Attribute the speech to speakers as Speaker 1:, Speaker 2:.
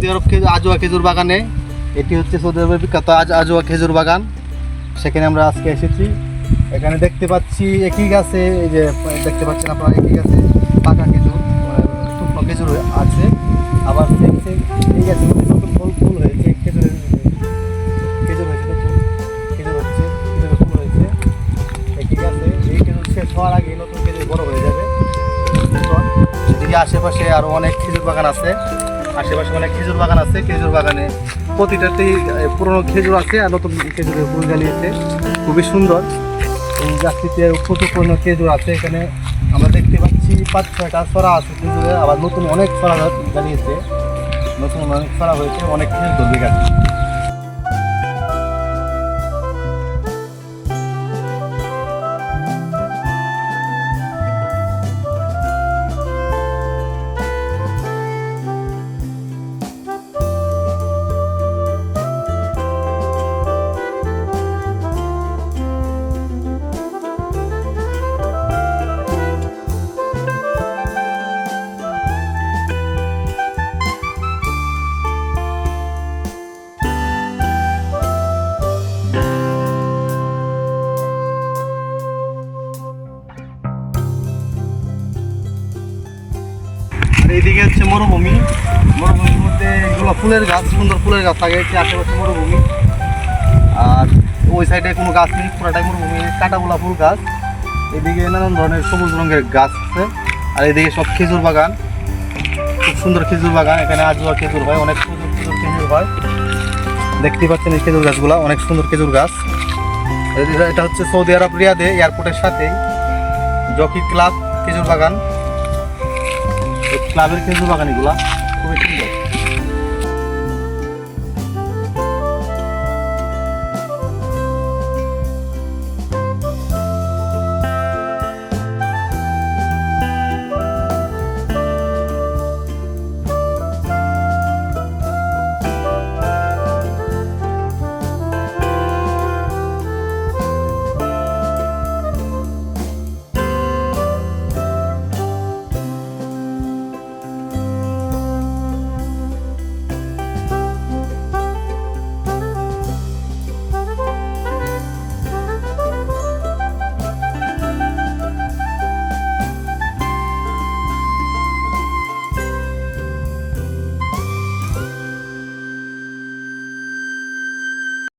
Speaker 1: Saudi আরব খেজুর, আজোয়া খেজুর বাগানে। এটি হচ্ছে সৌদি আরবের বিখ্যাত আজ, আজোয়া খেজুর বাগান। সেখানে আমরা আজকে এসেছি। এখানে দেখতে পাচ্ছি একই গাছে, এই যে, দেখতে পাচ্ছেন আপনারা একই গাছে পাকা খেজুর শুকনো খেজুর আছে। আবার দেখছেন এই গাছে নতুন ফল, ফুল হয়েছে, খেজুরের, খেজুর হয়েছে নতুন, খেজুর হচ্ছে, খেজুরের ফুল হয়েছে। একই গাছে, এই খেজুর শেষ হওয়ার আগে নতুন খেজুর বড় হয়ে যাবে। এদিকে আশেপাশে আরও অনেক খেজুর বাগান আছে। আশেপাশে মানে খেজুর বাগান আছে। খেজুর বাগানে প্রতিটাতেই পুরোনো খেজুর আছে আর নতুন খেজুরের ফুল জ্বালিয়েছে। খুবই সুন্দর। এই গাছটিতে প্রচুর পুরনো খেজুর আছে। এখানে আমরা দেখতে পাচ্ছি পাঁচ ছয়টা ছড়া আছে খেজুরে। আবার নতুন অনেক ছড়া জ্বালিয়েছে। নতুন অনেক ছড়া হয়েছে, অনেক খেজুর গাছে। এইদিকে হচ্ছে মরুভূমি। মরুভূমির মধ্যে এগুলো ফুলের গাছ, সুন্দর ফুলের গাছ থাকে এটি আশেপাশে মরুভূমি। আর ওই সাইডে কোনো গাছ নেই, পুরাটাই মরুভূমি। কাটাগুলা ফুল গাছ। এদিকে নানান ধরনের সবুজ রঙের গাছ আছে। আর এদিকে সব খেজুর বাগান। খুব সুন্দর খেজুর বাগান। এখানে আজুয়া খেজুর হয়, অনেক সুন্দর সুন্দর খেজুর হয়। দেখতে পাচ্ছেন এই খেজুর গাছগুলা, অনেক সুন্দর খেজুর গাছ। এটা- হচ্ছে সৌদি আরব রিয়াদে এয়ারপোর্টের সাথেই। জকি ক্লাব খেজুর বাগান। ক্লাবের খেজুর বাগান এগুলা খুবই সুন্দর।